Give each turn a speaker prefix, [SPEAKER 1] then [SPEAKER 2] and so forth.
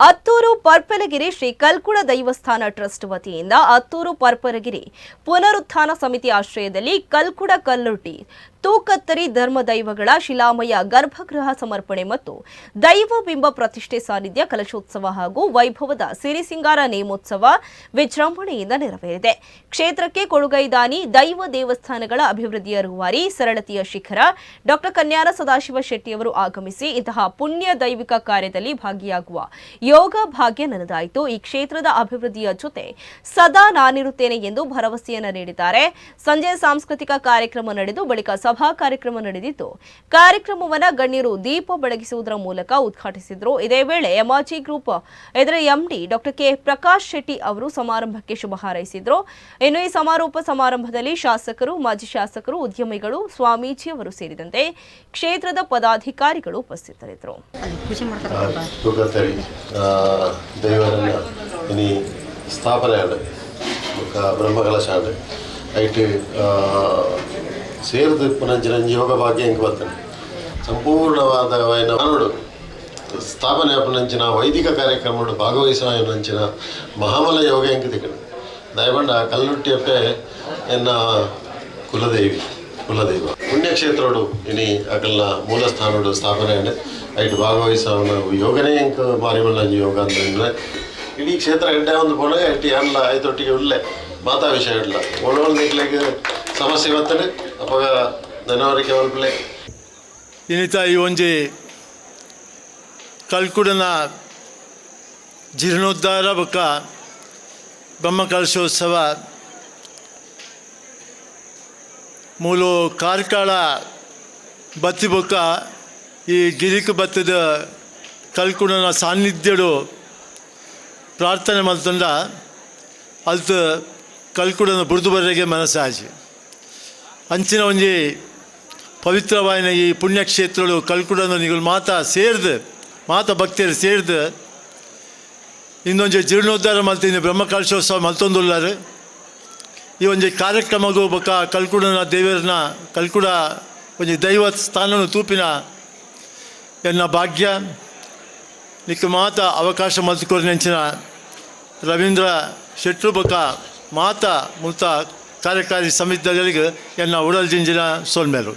[SPEAKER 1] ಅತ್ತೂರು ಪರ್ಪಲಗಿರಿ ಶ್ರೀ ಕಲ್ಕುಳ ದೈವಸ್ಥಾನ ಟ್ರಸ್ಟ್ ವತಿಯಿಂದ ಅತ್ತೂರು ಪರ್ಪಲಗಿರಿ ಪುನರುತ್ಥಾನ ಸಮಿತಿ ಆಶ್ರಯದಲ್ಲಿ ಕಲ್ಕುಡ ಕಲ್ಲುಟ್ಟಿ ತೂಕತ್ತರಿ ಧರ್ಮ ದೈವಗಳ ಶಿಲಾಮಯ ಗರ್ಭಗೃಹ ಸಮರ್ಪಣೆ ಮತ್ತು ದೈವ ಬಿಂಬ ಪ್ರತಿಷ್ಠೆ ಸಾನ್ನಿಧ್ಯ ಕಲಶೋತ್ಸವ ಹಾಗೂ ವೈಭವದ ಸಿರಿಸಿಂಗಾರ ನೇಮೋತ್ಸವ ವಿಜೃಂಭಣೆಯಿಂದ ನೆರವೇರಿದೆ. ಕ್ಷೇತ್ರಕ್ಕೆ ಕೊಡುಗೈದಾನಿ ದೈವ ದೇವಸ್ಥಾನಗಳ ಅಭಿವೃದ್ಧಿಯ ರೂವಾರಿ ಸರಳತೆಯ ಶಿಖರ ಡಾಕ್ಟರ್ ಕನ್ಯಾರ ಸದಾಶಿವ ಶೆಟ್ಟಿಯವರು ಆಗಮಿಸಿ ಇಂತಹ ಪುಣ್ಯ ದೈವಿಕ ಕಾರ್ಯದಲ್ಲಿ ಭಾಗಿಯಾಗುವ ಯೋಗ ಭಾಗ್ಯ ನನದಾಯಿತು. ಈ ಕ್ಷೇತ್ರದ ಅಭಿವೃದ್ಧಿಯ ಜೊತೆ ಸದಾ ನಾನಿರುತ್ತೇನೆ ಎಂದು ಭರವಸೆಯನ್ನು ನೀಡಿದ್ದಾರೆ. ಸಂಜೆ ಸಾಂಸ್ಕೃತಿಕ ಕಾರ್ಯಕ್ರಮ ನಡೆದು ಬಳಿಕ ಸಭಾ ಕಾರ್ಯಕ್ರಮ ನಡೆದಿದ್ದು ಕಾರ್ಯಕ್ರಮವನ್ನು ಗಣ್ಯರು ದೀಪ ಬೆಳಗಿಸುವುದರ ಮೂಲಕ ಉದ್ಘಾಟಿಸಿದರು. ಇದೇ ವೇಳೆ ಎಮಾಜಿ ಗ್ರೂಪ್ ಇದರ MD doctor K Prakash Shetty ಅವರು ಸಮಾರಂಭಕ್ಕೆ ಶುಭ ಹಾರೈಸಿದರು. ಇನ್ನು ಈ ಸಮಾರೋಪ ಸಮಾರಂಭದಲ್ಲಿ ಶಾಸಕರು ಮಾಜಿ ಶಾಸಕರು ಉದ್ಯಮಿಗಳು ಸ್ವಾಮೀಜಿಯವರು ಸೇರಿದಂತೆ ಕ್ಷೇತ್ರದ ಪದಾಧಿಕಾರಿಗಳು ಉಪಸ್ಥಿತರಿದ್ದರು.
[SPEAKER 2] ಸ್ಥಾಪನೆ
[SPEAKER 3] ತೂಕತ್ತರಿ ದೈವರನ್ನ ಇನಿ ಪುನಃ ಐಟ್ ಯೋಗ ಭಾಗ್ಯ ಇಂಕ ಬರ್ತಾನೆ ಸಂಪೂರ್ಣವಾದ ಏನು ಸ್ಥಾಪನೆ ಆಪನಂಚಿನ ವೈದಿಕ ಕಾರ್ಯಕ್ರಮಡು ಭಾಗವಹಿಸುವಂಚಿನ ಮಹಾಮಲ ಯೋಗ ಇಂಕ ತಿಕ್ಕಣ ದಯವಂಡ ಕಲ್ಲುಟ್ಟಿಯಪ್ಪೆ ಎನ್ನ ಕುಲದೇವಿ, ಕುಲದೈವ. ಪುಣ್ಯಕ್ಷೇತ್ರೋಡು ಇನಿ ಅಕಲ್ನ ಮೂಲಸ್ಥಾನೋಡು ಸ್ಥಾಪನೆ ಆಂಡ್ ಐಟ್ ಭಾಗವಹಿಸುವ ಯೋಗನೇ ಇಂಕ ಮಾರಿಮಲ್ಲ ಯೋಗ ಅಂತ ಇಡೀ ಕ್ಷೇತ್ರ ಎಡ್ಡೆ ಒಂದು ಪೋಣ ಎಟ್ಟಿ ಅಲ್ಲ ಐತೊಟ್ಟಿಗೆ ಉಳ್ಳೆ ಮಾತಾ ವಿಷಯ ಇಲ್ಲ. ಒಳ್ಳೊಳ್ಳೆ ಸಮಸ್ಯೆ ಬರ್ತದೆ.
[SPEAKER 4] ಒಂಜಿ ಕಲ್ಕುಡನ ಜೀರ್ಣೋದ್ಧಾರ ಬೊಕ್ಕ ಬ್ರಹ್ಮಕಲಶೋತ್ಸವ ಮೂಲು ಕಾರ್ಕಳ ಬತ್ತಿ ಬೊಕ್ಕ ಈ ಗಿರಿಕ ಬತ್ತದ ಕಲ್ಕುಡನ ಸಾನ್ನಿಧ್ಯಡು ಪ್ರಾರ್ಥನೆ ಮಲ್ತಂಡ ಅಲ್ತು ಕಲ್ಕುಡನ ಬುರ್ದು ಬರೆಗೆ ಮನಸ್ಸಾಜಿ. ಅಂಚಿನ ಒಂಜಿ ಪವಿತ್ರವಾಯಿನ ಈ ಪುಣ್ಯಕ್ಷೇತ್ರಗಳು ಕಲ್ಕುಡನ ನಿಗಳು ಮಾತ ಸೇರ್ದು, ಮಾತ ಭಕ್ತಿಯರು ಸೇರ್ದು. ಇನ್ನೊಂದು ಜೀರ್ಣೋದ್ಧಾರ ಮಲ್ತೀನಿ ಬ್ರಹ್ಮಕಲಶೋತ್ಸವ ಮಲ್ತೊಂದುಲ್ಲಾರು. ಈ ಒಂದು ಕಾರ್ಯಕ್ರಮಗೂ ಬೊಕ್ಕ ಕಲ್ಕುಡನ ದೇವರನ್ನ, ಕಲ್ಕುಡ ಒಂದು ದೈವ ಸ್ಥಾನ ತೂಪಿನ ಎನ್ನ ಭಾಗ್ಯ. ನಿಕ್ಕ ಮಾತ ಅವಕಾಶ ಮಲ್ತಿಕೊಂಡು ನೆಂಚಿನ ರವೀಂದ್ರ ಶೆಟ್ರು ಬಕ ಮಾತ ಮುಲ್ತ ಕಾರ್ಯಕಾರಿ ಸಮಿತಿಗಳಿಗೆ ಎನ್ನ ಉಡಲ್ ಜಿಂಜಿನ ಸೋಲ್ಮೇರು